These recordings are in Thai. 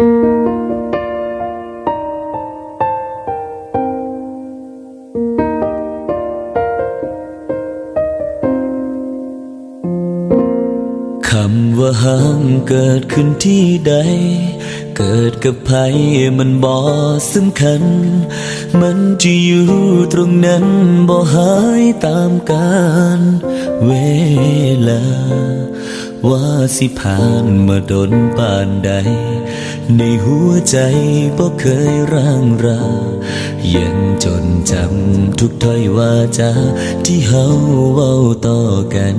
คำว่าห้ามเกิดขึ้นที่ใด เกิดกับใครมันบ่สำคัญ มันจะอยู่ตรงนั้นบ่หายตามกาลเวลา ว่าสิผ่านมาดนปานใด ในหัวใจบ่เคยร่างรายังจนจำทุกถ้อยวาจาที่เฮาเว้าต่อกัน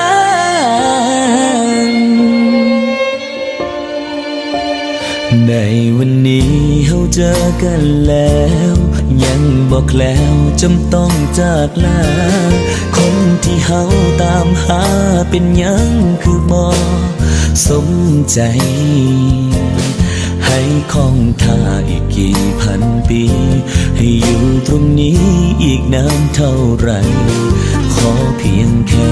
ในวันนี้เราเจอกันแล้ว ยังบอกแล้วจำต้องจากลา คนที่เฮาตามหาเป็นยังคือบอสมใจ ให้คองท่าอีกกี่พันปี ให้อยู่ตรงนี้อีกนานเท่าไหรขอเพียงแค่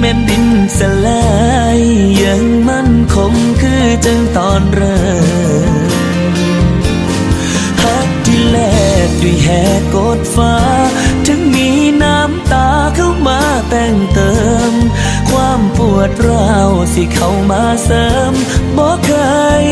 แม่นดินสลายยังมั่นคงคือจังตอนเริ่มหักที่แลกด้วยแหกกดฟ้า ถึงมีน้ำตาเข้ามาแต่งเติม ความปวดร้าวสิเข้ามาเสริมบ่เคย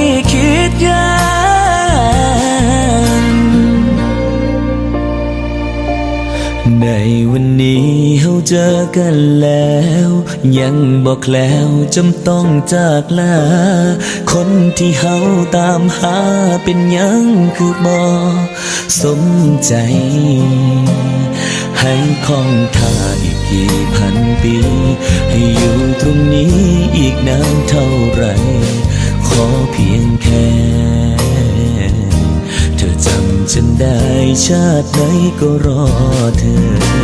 ในวันนี้เราเจอกันแล้ว ยังบอกแล้วจำต้องจากลา คนที่เฮาตามหาเป็นยังคือบอสมใจ ให้คองท่าอีกกี่พันปี ให้อยู่ตรงนี้อีกนานเท่าไร ชาติไหนก็รอเธอ